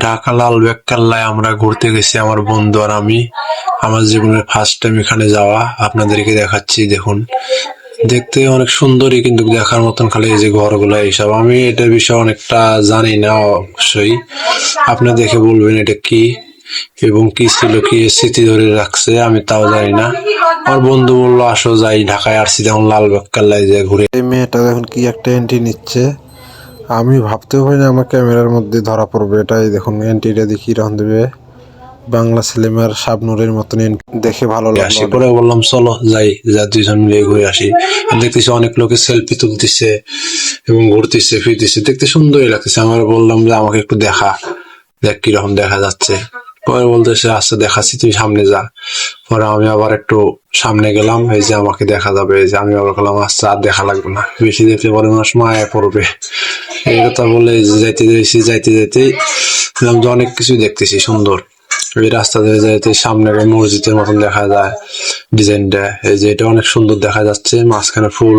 ঢাকা লালবাগ কেল্লায় আমরা ঘুরতে গেছি, আমার বন্ধু আর আমি। আমার জীবনের ফার্স্ট টাইম এখানে যাওয়া। আপনাদেরকে দেখাচ্ছি, দেখুন। দেখতে অনেক সুন্দরই, কিন্তু দেখার মতন খালি এই যে ঘরগুলো, এইসব। আমি এটার বিষয়ে অনেকটা জানি না, অবশ্যই। আপনারা দেখে বলবেন এটা কি এবং কি ছিল, কি স্মৃতি ধরে রাখছে, আমি তাও জানি না। আমার বন্ধু বলল, আসো যাই ঢাকায় আসছি তখন লালবাগ কেল্লায় যে ঘুরে এই মেয়েটা দেখুন কি একটা এন্ট্রি নিচ্ছে। আমি ভাবতেও পারি না আমার ক্যামেরার মধ্যে ধরা পড়বে। এটাই দেখুন, এন্ট্রিটা দেখি, রহন দেবে। বাংলা সিনেমার শাবনুরের মতন। দেখে ভালো লাগল। পরে বললাম, চলো যাই, যা দুইজন মিলে ঘুরে আসি। দেখতেছি অনেক লোকে সেলফি তুলতেছে এবং ঘুরতেছে, ফিরতেছে। দেখতে সুন্দরই লাগতেছে। আমার বললাম যে, আমাকে একটু দেখা। দেখ কীরকম দেখা যাচ্ছে। পরে বলতেছে আচ্ছা দেখাচ্ছি তুই সামনে যা। পরে আমি আবার একটু সামনে গেলাম, এই যে আমাকে দেখা যাবে, এই যে আমি আবার বললাম আচ্ছা আর দেখা লাগবে না, বেশি দেখলে পরে মানুষ মায়া পড়বে। এই কথা বলে যাইতে যাইছি, যাইতে যাইতে দেখলাম যে অনেক কিছু দেখতেছি, সুন্দর। এই রাস্তা দিয়ে যাইতে সামনে একটা মসজিদের মতন দেখা যায় ডিজাইনটা এই যে এটা অনেক সুন্দর দেখা যাচ্ছে, মাঝখানে ফুল,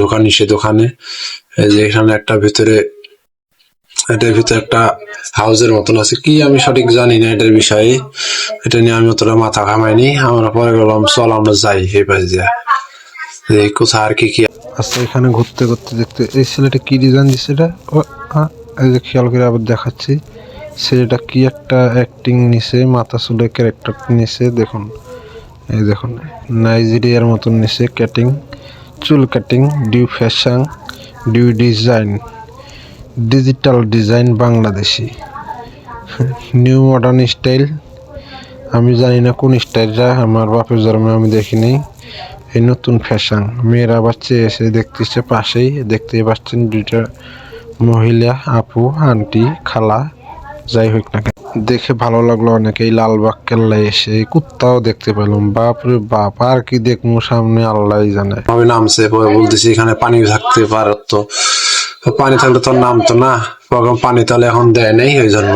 দোকান নিষেধ দোকানে। এই যে এখানে একটা ভিতরে এটার ভিতরে একটা হাউসের মতন আছে। কি আমি সঠিক জানি না এটার বিষয়ে? এটা নিয়ে আমি অতটা মাথা ঘামাইনি। আমরা পরে বললাম চল আমরা যাই এই পাশ এই কোথায় আর কি কি আচ্ছা এখানে ঘুরতে ঘুরতে দেখতে, এই ছেলেটা কি ডিজাইন দিচ্ছে এটা? এই যে খেয়াল করে আবার দেখাচ্ছি। ছেলেটা কি একটা অ্যাক্টিং নিছে, মাথা চুলে ক্যারেক্টার নিছে, দেখুন। এই দেখুন নাইজেরিয়ার মতন নিছে কাটিং চুল কাটিং ডিউ fashion due design digital design Bangladeshi. New modern style. আমি জানি না কোন স্টাইলটা, আমার বাপের জন্মে আমি দেখিনি এই নতুন ফ্যাশন মেয়েরা বাচ্চা এসে দেখতেছে পাশেই, দেখতেই পাচ্ছেন দুইটা মহিলা, আপু, আন্টি, খালা, যাই হোক না। দেখে ভালো লাগল অনেক এই লালবাগ কেল্লায় এসে কুত্তাও দেখতে পেলাম। বাপরে বাপ, আর কি দেখব সামনে আল্লাহ জানে। ভাবে নামছে বলতেছি, এখানে পানি থাকতে পারতো। পানি থাকলে তো নামতো না। প্রথম পানি তাহলে এখন দেয় নেই ওই জন্য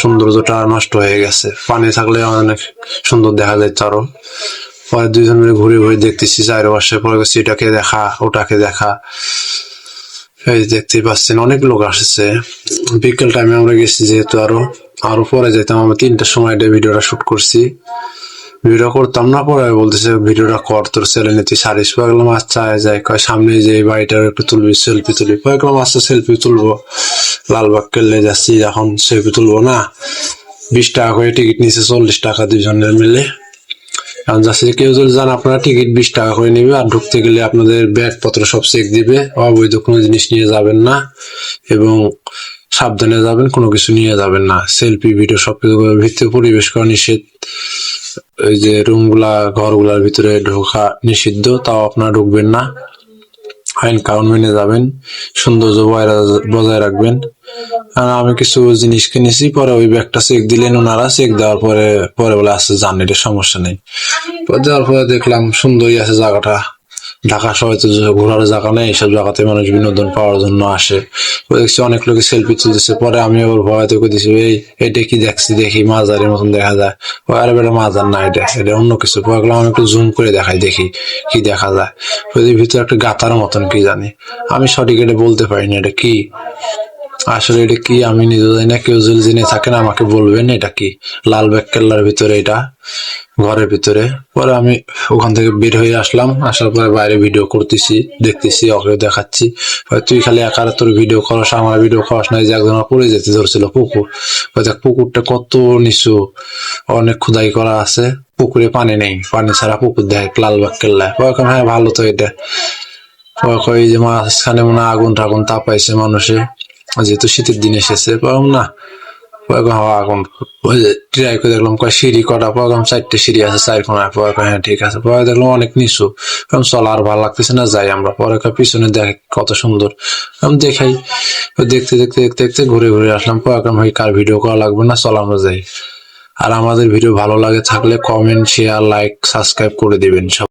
সৌন্দর্যটা নষ্ট হয়ে গেছে। পানি থাকলে অনেক সুন্দর দেখা যায় আরও। পরে দুইজন মিলে ঘুরে ঘুরে দেখতেছি চারপাশে, পরে এটাকে দেখা, ওটাকে দেখা। এই দেখতেই পাচ্ছেন, অনেক লোক আসছে। বিকেল টাইমে আমরা গেছি যেহেতু আরও। আরও পরে যেতাম, আমরা তিনটার সময় এটা ভিডিওটা শুট করছি। ভিডিও করতাম না পরে বলতেছে, ভিডিওটা কর, তোর ছেলে নিতে সারিস পাগলাম আচ্ছা আয় যাই কয়, সামনে যে বাড়িটার একটু তুলবি, সেলফি তুলবি। পাগলাম আচ্ছা সেলফি তুলবো। লালবাগ কেল্লে যাচ্ছি, এখন সেলফি তুলবো না। বিশ টাকা করে টিকিট নিছে, চল্লিশ টাকা দুজনের মিলে। এখন যাচ্ছে, কেউ যদি যান আপনারা, টিকিট বিশ টাকা করে নেবে। আর ঢুকতে গেলে আপনাদের ব্যাগপত্র সব চেক দিবে। অবৈধ কোনো জিনিস নিয়ে যাবেন না। এবং সাবধানে যাবেন, কোনো কিছু নিয়ে যাবেন না। সেলফি, ভিডিও সবকিছু ভিতরে পরিবেশ করা নিষেধ। ওই যে রুমগুলা, ঘরগুলার ভিতরে ঢোকা নিষিদ্ধ, তাও আপনারা ঢুকবেন না। আইন কাউন্ট মেনে যাবেন, সৌন্দর্য বজায়- রাখবেন। আর আমি কিছু জিনিস কিনেছি, পরে ওই ব্যাগটা চেক দিলেন ওনারা, চেক দেওয়ার পরে পরে বলে আসছে জান, এটা সমস্যা নেই। যাওয়ার পরে দেখলাম সুন্দরই আছে জায়গাটা। ঢাকা শহরে তো ঘোরার জায়গা নেই এইসব জায়গাতে মানুষ বিনোদন পাওয়ার জন্য আসে। দেখছি অনেক লোকে সেলফি তুলতেছে, পরে আমি ওর ভয় থেকে দিছি এই, এটা কি দেখছি? দেখি, মাজারের মতন দেখা যায়। ও, আরে বেটা, মাজার না এটা এটা অন্য কিছু। পরে আমি একটু জুম করে দেখাই, দেখি কি দেখা যায়। ওই ভিতরে একটা গাতার মতন, কি জানি। আমি সঠিক এটা বলতে পারিনি, এটা কি? আসলে এটা কি? আমি নিজে জানি না কেউ যদি জেনে থাকেন আমাকে বলবেন এটা কি? লাল ব্যাগ কেল্লার ভিতরে এটা ঘরের ভিতরে। পরে আমি ওখান থেকে বের হয়ে আসলাম আসার পরে বাইরে ভিডিও করতেছি দেখতেছি ওকে দেখাচ্ছি। তুই খালি একা তোর ভিডিও করস আমার ভিডিও করস না এই যে একজন পড়ে যেতে ধরছিল পুকুর। ওই দেখ পুকুরটা কত নিচু অনেক খুদাই করা আছে পুকুরে পানি নেই পানি ছাড়া পুকুর দেখ লাল ব্যাগ কেল্লায়। হ্যাঁ ভালো তো এটা। কয়, যে মাঝখানে মনে আগুন টাগুন তাপাইছে মানুষে যেহেতু শীতের দিন এসেছে বললাম না ওই ট্রাই করে দেখলাম কয় সিঁড়ি, কটা সিঁড়ি আছে হ্যাঁ ঠিক আছে। পরে দেখলাম অনেক নিচু ভালো লাগতেছে না, যাই আমরা। পরে পিছনে দেখ কত সুন্দর। আমি দেখাই দেখতে দেখতে দেখতে দেখতে ঘুরে ঘুরে আসলাম। পরে ভাই, কার ভিডিও করা লাগবে না, চল আমরা যাই। আর আমাদের ভিডিও ভালো লাগে থাকলে কমেন্ট শেয়ার লাইক সাবস্ক্রাইব করে দিবেন সব।